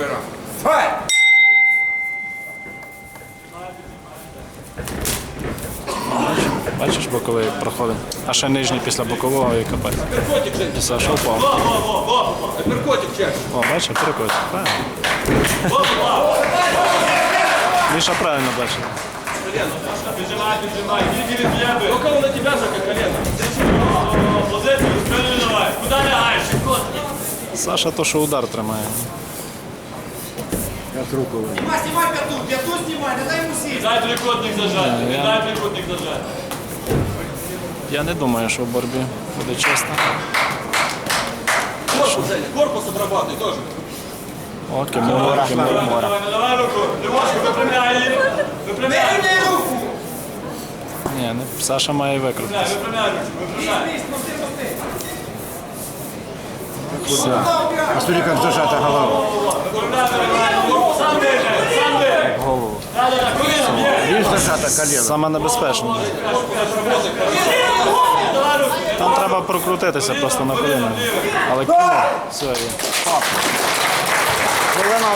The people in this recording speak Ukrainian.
другой раунд. Файт! Бачиш боковий проходить. А ще нижній після бокового і капець. Перкотик, Жень. Після що. Перкотик, чек. О, бачиш, перекотик. Правильно. Міша правильно бачив. Колено. Саша, Прижимай, прижимай. Иди перед левой. Только он на тебя же, как колено. Вот спину давай. Куда лягаешь? Саша то, що удар тримає. Снимай, снимай пяту, пяту снимай, не дай ему сесть. Дай трикутник зажати, Ні, я- дай трикутник зажати. Я не думаю, що в боротьбі буде чесно. Корпус, корпус отрабатывай тоже. О, кімура, кімура. Давай, не давай руку. Львошку, випрямляй її. Випрямляй. Дай руку. Ні, не, Саша має. Випрямляй, випрямляй руку, випрямляй. Все. убирай. Смотри, как зажата голова. Випрямляй, випрямляй. Саме руку. Там треба прокрутитися просто на коліна. Але кіно, все є. Хвилина